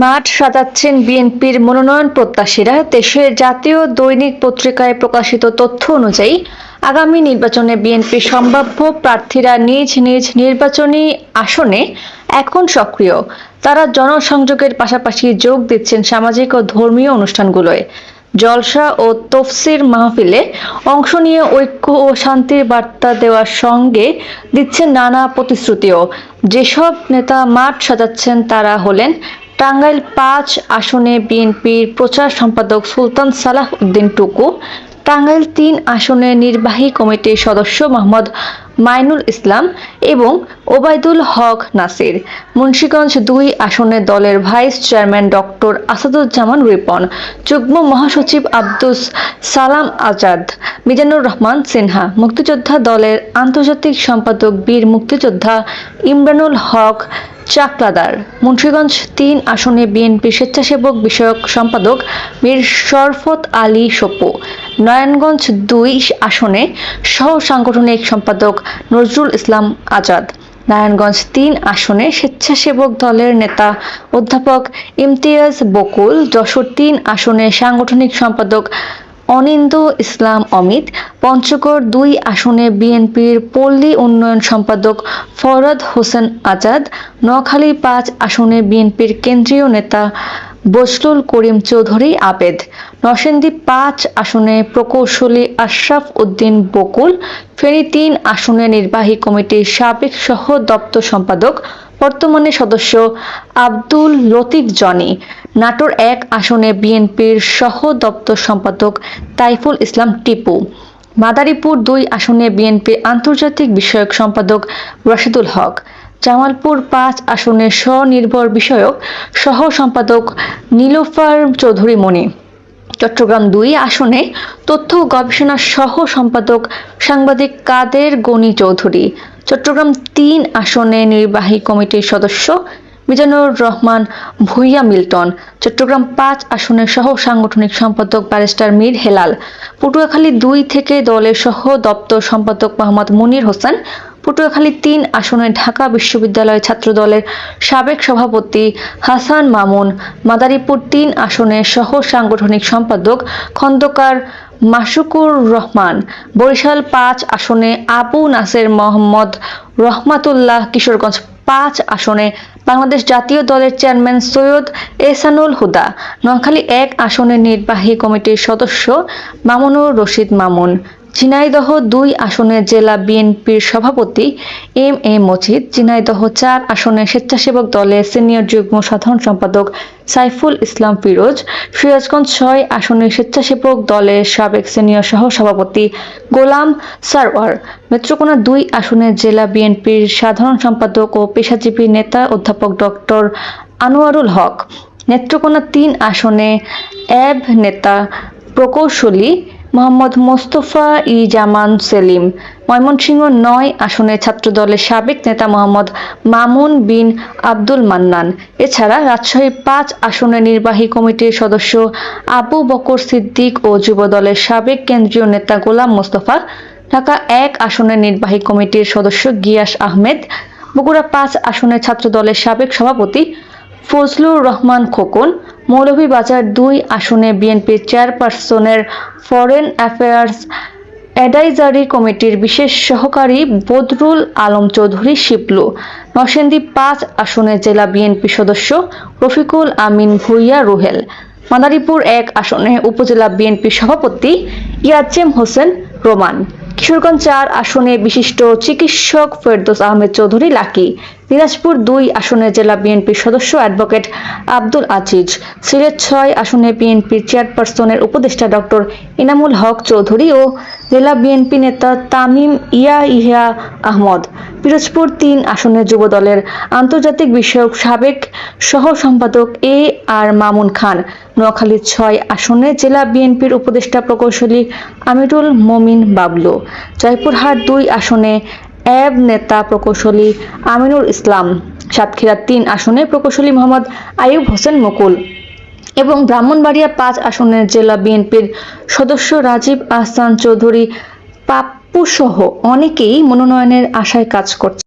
মাঠ সাজাচ্ছেন বিএনপির মনোনয়ন প্রত্যাশীরা। দেশের জাতীয় দৈনিক পত্রিকায় প্রকাশিত তথ্য অনুযায়ী, আগামী নির্বাচনে বিএনপির সম্ভাব্য প্রার্থীরা নিজ নিজ নির্বাচনী আসনে এখন সক্রিয়। তারা জনসংযোগের পাশাপাশি যোগ দিচ্ছেন সামাজিক ও ধর্মীয় অনুষ্ঠানগুলোয়। জলসা ও তফসির মাহফিলে অংশ নিয়ে ঐক্য ও শান্তির বার্তা দেওয়ার সঙ্গে দিচ্ছেন নানা প্রতিশ্রুতিও। যেসব নেতা মাঠ সাজাচ্ছেন তারা হলেন টাঙ্গাইল পাঁচ আসনে বিএনপির প্রচার সম্পাদক সুলতান সালাহ উদ্দিন টুকু, টাঙ্গাইল তিন আসনের নির্বাহী কমিটির সদস্য মোহাম্মদ মাইনুল ইসলাম এবং ওবায়দুল হক নাসির। মুন্সীগঞ্জ দুই আসনের দলের vice chairman doctor Asaduzzaman Ripon, যুগ্ম মহাসচিব আব্দুস সালাম আজাদ, মিজানুর রহমান সিনহা, মুক্তিযোদ্ধা দলের আন্তর্জাতিক সম্পাদক বীর মুক্তিযোদ্ধা ইমরানুল হক চাকলাদার। মুন্সীগঞ্জ তিন আসনে বিএনপি স্বেচ্ছাসেবক বিষয়ক সম্পাদক মীর শরফত আলী সপু নারায়ণগঞ্জ দুই আসনে সহ সাংগঠনিক সম্পাদক নজরুল ইসলাম আজাদ। নারায়ণগঞ্জ তিন আসনে স্বেচ্ছাসেবক দলের নেতা অধ্যাপক ইমতিয়াজ বকুল। যশোর তিন আসনে সাংগঠনিক সম্পাদক অনিন্দ ইসলাম অমিত, পঞ্চগড় দুই আসনে বিএনপির পল্লী উন্নয়ন সম্পাদক ফরদ হোসেন আজাদ, নোয়াখালী পাঁচ আসনে বিএনপির কেন্দ্রীয় নেতা বসলুল করিম চৌধুরী আবেদ, নরসিংদী পাঁচ আসনে প্রকৌশলী আশরাফ উদ্দিন বকুল, ফেনী তিন আসনে নির্বাহী কমিটির সাবেক সহ দপ্তর সম্পাদক বর্তমানে সদস্য আব্দুল লতিফ জনি। নাটোর এক আসনে বিএনপির সহ দপ্তর সম্পাদক তাইফুল ইসলাম টিপু। মাদারীপুর দুই আসনে বিএনপির আন্তর্জাতিক বিষয়ক সম্পাদক রাশিদুল হক। জামালপুর পাঁচ আসনে স্বনির্ভর বিষয়ক সহ সম্পাদক নীলোফার চৌধুরী মণি। চট্টগ্রাম দুই আসনে তথ্য গবেষণা সহ সম্পাদক সাংবাদিক কাদের গনি চৌধুরী। চট্টগ্রাম তিন আসনে নির্বাহী কমিটির সদস্য মিজানুর রহমান ভুইয়া মিল্টন। চট্টগ্রাম পাঁচ আসনের সহ সাংগঠনিক সম্পাদক ব্যারিস্টার মীর হেলাল। পটুয়াখালী দুই থেকে দলের সহ দপ্তর সম্পাদক মোহাম্মদ মুনির হোসেন পটুয়াখালী তিন আসনে ঢাকা বিশ্ববিদ্যালয় ছাত্র দলের সাবেক সভাপতি হাসান মামুন, মাদারীপুর তিন আসনে সহ সাংগঠনিক সম্পাদক খন্দকার মাসুকুর রহমান, বরিশাল পাঁচ আসনে আবু নাসের মোহাম্মদ রহমাতুল্লাহ কিশোরগঞ্জ পাঁচ আসনে বাংলাদেশ জাতীয় দলের চেয়ারম্যান সৈয়দ এহসানুল হুদা নোয়াখালী এক আসনের নির্বাহী কমিটির সদস্য মামুনুর রশিদ মামুন। ঝিনাইদহ দুই আসনের জেলা বিএনপির সভাপতি এম এ মজিদ, ঝিনাইদহ চার আসনের স্বেচ্ছাসেবক দলের সিনিয়র যুগ্ম সাধারণ সম্পাদক সাইফুল ইসলাম ফিরোজ, সিরাজগঞ্জ ছয় আসনের স্বেচ্ছাসেবক দলের সাবেক সিনিয়র সহ সভাপতি গোলাম সারওয়ার, নেত্রকোনা দুই আসনের জেলা বিএনপির সাধারণ সম্পাদক ও পেশাজীবী নেতা অধ্যাপক ডক্টর আনোয়ারুল হক, নেত্রকোনা তিন আসনে অ্যাব নেতা প্রকৌশলী মোহাম্মদ মোস্তফা ই জামান সেলিম। ময়মনসিংহ নয় আসনের ছাত্রদলের সাবেক নেতা মোহাম্মদ মামুন বিন আব্দুল মান্নান। এছাড়া রাজশাহী পাঁচ আসনের নির্বাহী কমিটির সদস্য আবু বকর সিদ্দিক ও যুবদলের সাবেক কেন্দ্রীয় নেতা গোলাম মোস্তফা, ঢাকা এক আসনের নির্বাহী কমিটির সদস্য গিয়াস আহমেদ, বগুড়া পাঁচ আসনের ছাত্রদলের সাবেক সভাপতি ফজলুর রহমান খোকন মৌলভীবাজার দুই আসনে বিএনপির চেয়ারপারসনের ফরেন অ্যাফেয়ার্স অ্যাডাইজারি কমিটির বিশেষ সহকারী বদরুল আলম চৌধুরী শিবলু। নরসিংদী পাঁচ আসনে জেলা বিএনপি সদস্য রফিকুল আমিন ভুইয়া রুহেল। মাদারীপুর এক আসনে উপজেলা বিএনপি সভাপতি ইয়াজেম হোসেন রোমান। কিশোরগঞ্জ চার আসনে বিশিষ্ট চিকিৎসক ফেরদৌস আহমেদ চৌধুরী লাকি। দিনাজপুর দুই আসনে জেলা বিএনপির সদস্য অ্যাডভোকেট আব্দুল আজিজ, সিলেট ছয় আসনে বিএনপির চেয়ারপারসনের উপদেষ্টা ডক্টর ইনামুল হক চৌধুরী ও জেলা বিএনপি নেতা তামিম ইয়া ইহা আহমদ। পিরোজপুর তিন আসনে যুব দলের আন্তর্জাতিক বিষয়ক সাবেক সহ সম্পাদক এ আর মামুন খান নোয়াখালী ছয় আসনে জেলা বিএনপির উপদেষ্টা প্রকৌশলী আমিরুল মমিন বাবলু। জয়পুরহাট দুই আসনে অ্যাব নেতা প্রকৌশলী আমিনুল ইসলাম। সাতক্ষীরা তিন আসনে প্রকৌশলী মোহাম্মদ আইয়ুব হোসেন মুকুল এবং ব্রাহ্মণবাড়িয়া পাঁচ আসনের জেলা বিএনপির সদস্য রাজীব আহসান চৌধুরী পাপ্পু সহ অনেকেই মনোনয়নের আশায় কাজ করছে